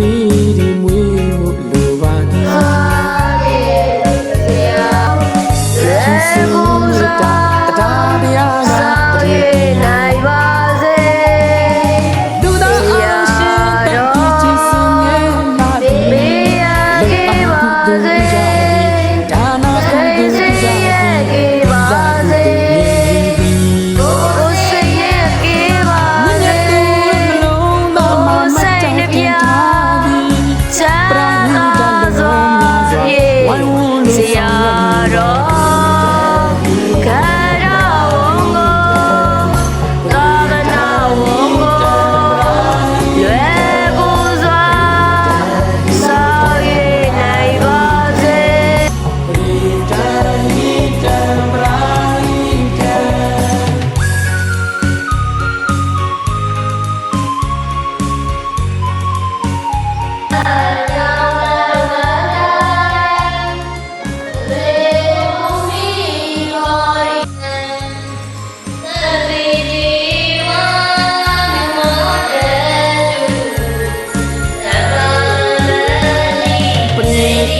က တော်ခ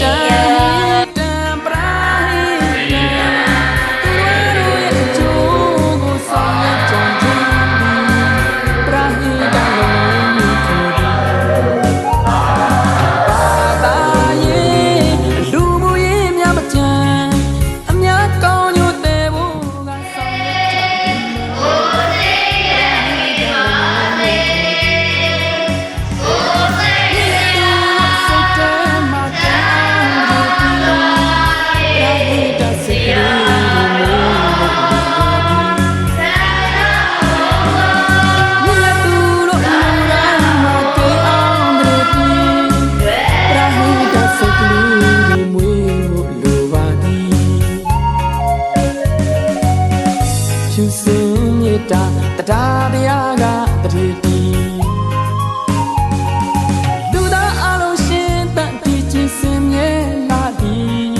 ရိ တရားတရားကတည်းတည်းလူသားအလုံးရှင်တန်တီချင်းစင်မြဲလာသည်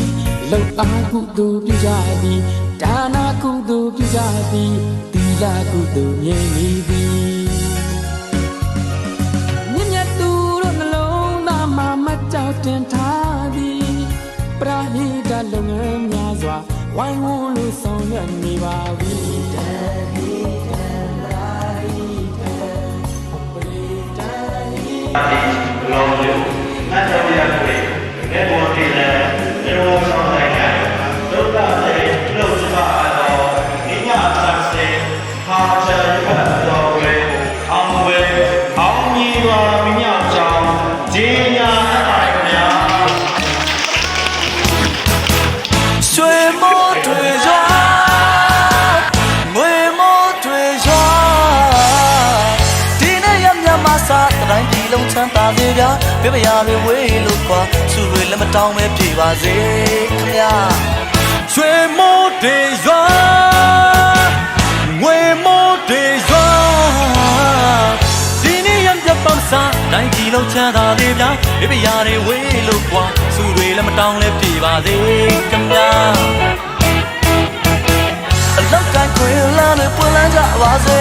လုံအားကုသိုလ်ပြုကြသည်ဒါနာကုသိုလ်ပြုကြသည်သီလကုသိုလ်မြဲနေသည်မြင့်မြတ်သူတို့နှလုံးသားမှာမကြောက်တင်ထားသည်ပရာဟိတလုပ်ငန်းများစွာဝိုင်းဝန်းလို့ဆောင်ရွက်နေပါပြီတဟိတံ ဟိလော ချမ်းသာစေဗျာပြပရာတွေဝေးလို့ခွာသူတွေလည်းမတောင်းပဲပြေပါစေခင်ဗျာရွှေမိုးတွေရွာငွေမိုးတွေရွာဒီနေ့ရမြမစားတိုင်းပြည်လုံးချမ်းသာစေဗျာပြပရာတွေဝေးလို့ခွာသူတွေလည်းမတောင်းလဲပြေပါစေခင်ဗျာအလောက်တိုင်းခွေလာနဲ့ပွင့်လန်းကြပါစေ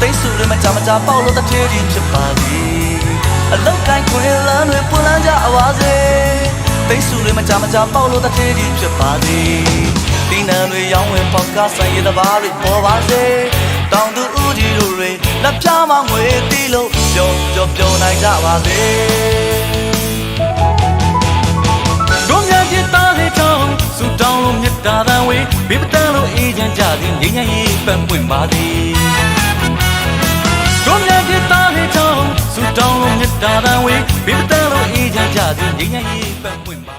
တိတ်ဆူတွေမကြမကြပေါက်လို့တစ်ထည်ကြီးဖြစ်ပါသည် အလောက်ကင်ခွင်လမ်းတွေပွင့်လန်းကြအဝါစေပိတ်စုတွေမကြမကြပေါက်လို့တထေးကြီးဖြစ်ပါသည်ဒီနံတွေရောင်းဝင်ပေါက်ကဆိုင်ရတဲ့ဘာတွေပေါ်ပါစေတောင်သူဦးကြီးတို့တွေလက်ပြမငွေတီးလို့ပျော်ပျော်ပျော်နိုင်ကြပါစေတို့များပြတာဟေတောင်းစူတောင်းလို့မြတ်တာတန်ဝေးဘေးပတန်လို့အေးချမ်းကြသည်ငြိမ်းချမ်းရေးပတ်ပွင့်ပါသည်တို့များပြတာ ဆူတောင်းလို့မြတ်တာတန်ဝေးဘေးပတန်းလို့အေးချမ်းကြသည်ငြိမ်းချမ်းရေးပန်းပွင့်ပါ